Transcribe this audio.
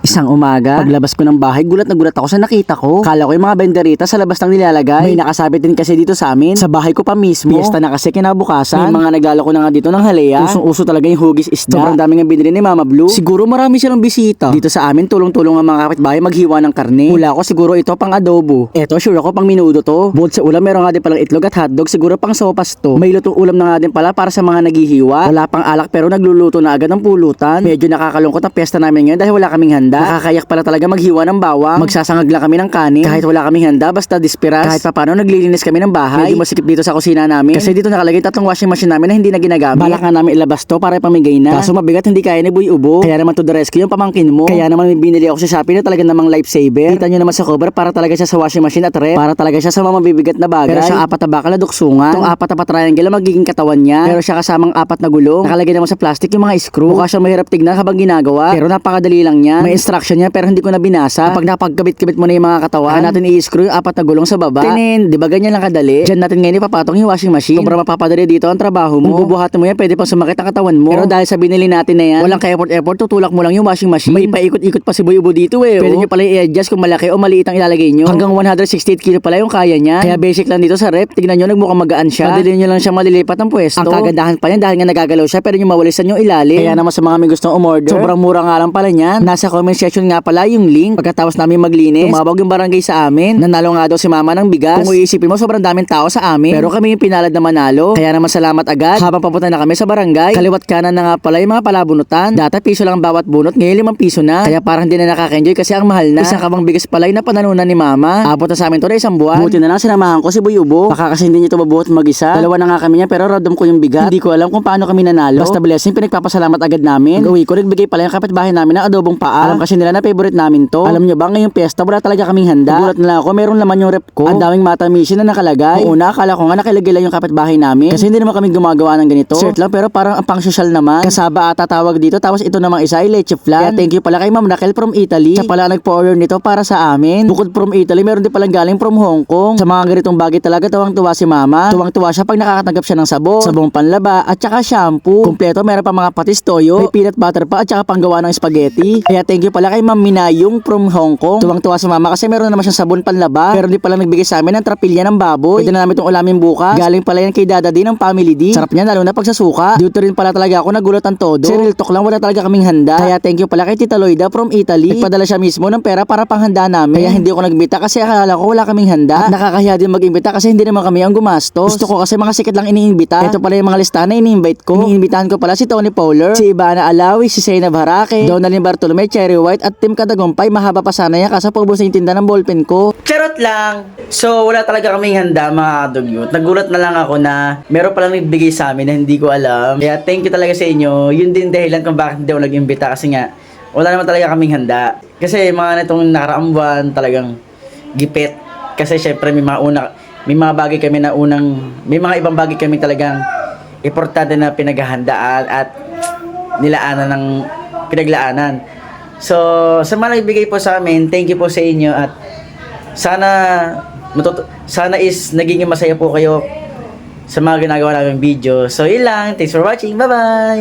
Isang umaga, paglabas ko ng bahay, gulat na gulat ako sa nakita ko. Kala ko yung mga benderita sa labas lang nilalagay. May nakasabit din kasi dito sa amin. Sa bahay ko pa mismo. Fiesta na kasi kinabukasan. May mga naglalako na nga dito ng halaya. Usong-uso talaga yung hugis isda. Sobrang dami nga binili ni Mama Blue. Siguro marami silang bisita. Dito sa amin, tulong-tulong ang mga kapitbahay maghiwa ng karne. Hula ko siguro ito pang adobo. Eto, sure ako pang minudo to. Bukod sa ulam, meron nga din palang itlog at hotdog. Siguro pang sopas to. May lutong ulam na nga din pala para sa mga naghihiwa. Wala pang alak pero nagluluto na agad ng pulutan. Medyo nakakalungkot ang piyesta namin ngayon dahil wala kaming handa. Nakakayak pala talaga maghiwa ng bawang. Magsasangag lang kami ng kanin. Kahit wala kaming handa, basta dispiras. Kahit papano naglilinis kami ng bahay. Medyo masikip dito sa kusina namin. Kasi dito nakalagay tatlong washing machine namin na hindi na ginagamit. Balak nga namin ilabas to para pamigay na. Kaso mabigat hindi kaya ni Boy Ubo. Kaya naman to the rescue yung pamangkin mo. Kaya naman binili ako sa Shopee na talaga namang lifesaver. Kita nyo naman sa cover para talaga siya sa washing machine at rep. Para talaga siya sa mga mabibigat na bagay. Pero siya apat na bakal na duksungan. Itong apat na pa triangle ang magiging katawan niya. Pero siya kasamang apat na gulong. Nakalagay naman sa plastic yung mga screw. Mukha siyang mahirap tignan habang ginagawa. Pero napakadali lang niya. May instruction niya pero hindi ko na binasa. Kapag napagkabit-kabit mo na yung mga katawan, saka natin i-screw yung apat na gulong sa baba. Tinin, di ba ganyan lang kadali? Diyan natin ngayon ipapatong yung washing machine. Sobrang mapapadali dito ang trabaho mo. Kung bubuhatin mo yan, pwede pang sumakit ang katawan mo. Pero dahil sa binili natin na yan, walang ka-effort-effort, tutulak mo lang yung washing machine. May paikot-ikot pa si Boy Ubo dito eh. Pwede nyo pala i-adjust kung malaki o maliit ang ilalagay nyo. Hanggang 168 kilo pala yung kaya niya. Kaya basic lang dito sa rep. Tignan nyo, nagmukhang magaan siya. Madali nyo lang siya malilipat ang pwesto. Ang kagandahan pa niyan dahil nga nagagalaw siya pero yung mawalisan yung ilalim. Kaya naman sa mga may gustong umorder, sobrang mura nga lang pala niyan. Nasa comment section nga pala yung link. Pagkatapos namin maglinis, tumawag yung barangay sa amin. Nanalo nga daw si mama ng bigas. Kung iisipin mo, sobrang daming tao sa amin. Pero kami yung pinalad na manalo. Kaya naman salamat agad. Habang papunta na kami sa barangay, kaliwat kanan na nga pala yung mga palabunutan. Dati piso lang ang bawat bunot, ngayon limang piso na. Kaya parang hindi na nakaka-enjoy kasi ang mahal na. Isang kabang bigas pala yung napanalunan ni mama. Abot na sa amin to na isang buwan. Buti na lang sinamahan ko si Boy Ubo. Baka kasi hindi niya to mabuhat mag-isa. Dalawa na nga kami niya pero radom ko yung bigat. Hindi ko alam kung paano kami nanalo. Basta blessing, pinagpapasalamat agad namin. Pag uwi ko, nagbigay pala yung kapitbahay namin ng adobong paa. Alam kasi nila na favorite namin to. Alam nyo ba, ngayong piyesta, wala talaga kaming handa. Nagulat na lang ako, meron naman yung rep ko. Ang daming matamisin na nakalagay. Noong una, akala ko nga nakilagay lang yung kapitbahay namin. Kasi hindi naman kami gumagawa ng ganito. Shirt lang, pero parang ang pang social naman. Kasaba ata tawag dito, tapos ito namang isa ay leche flan. Kaya thank you pala kay Ma'am Raquel from Italy. Siya pala nagpo-order nito para sa amin. Bukod from Italy, meron din palang galing from Hong Kong. Sa mga ganitong bagay talaga, tuwang-tuwa si Mama. Tuwang-tuwa siya pag nakakatanggap siya ng sabon, sabong panlaba, at saka shampoo. Kumpleto, meron pa mga patis toyo, may peanut butter pa, at saka panggawa ng spaghetti. Kaya thank you pala kay Ma'am Minayong from Hong Kong. Tuwang-tuwa si Mama kasi meron naman siyang sabon panlaba. Pero di pala nagbigay sa amin ng trapilya ng baboy. Pwede na namin itong ulamin bukas. Galing pala yan kay Dada din ng Family D. Sarap niya lalo na pag sa suka. Dito rin pala talaga ako nagulat ang todo. Si Real Talk lang wala talaga kaming handa. Kaya thank you pala kay Tita Loida from Italy. Nagpadala siya mismo ng pera para panghanda namin. Kaya hindi ako nagbita kasi akala ko wala kaming handa. At nakakahiya din mag-imbita kasi hindi naman kami ang gumastos. Gusto ko kasi mga sikat lang iniimbita. Ito pala yung mga listahan na ini-invite ko. Iniimbitahan ko pala si Tony Fowler, si Ibana Alawi, si Zainab Harake, Donalyn Bartolome, Cherry White at Tim Kadagumpay. Mahaba pa sana yan kasi paubos yung tinda ng ballpen ko. Charot lang! So, wala talaga kaming handa mga kadugyot. Nagulat na lang ako na meron palang nagbigay sa amin na hindi ko alam. Kaya thank you talaga sa inyo. Yun din dahilan kung bakit hindi ako nag-imbita kasi nga wala naman talaga kaming handa. Kasi mga nitong nakaraang talagang gipit. Kasi syempre may mga una, may mga bagay kami na unang, may mga ibang bagay kami talagang importante na pinaghahandaan at nilaanan ng pinaglaanan. So, sa mga nagbigay po sa amin, thank you po sa inyo at sana matuto sana is naging masaya po kayo sa mga ginagawa namin video. So, yun lang. Thanks for watching. Bye-bye!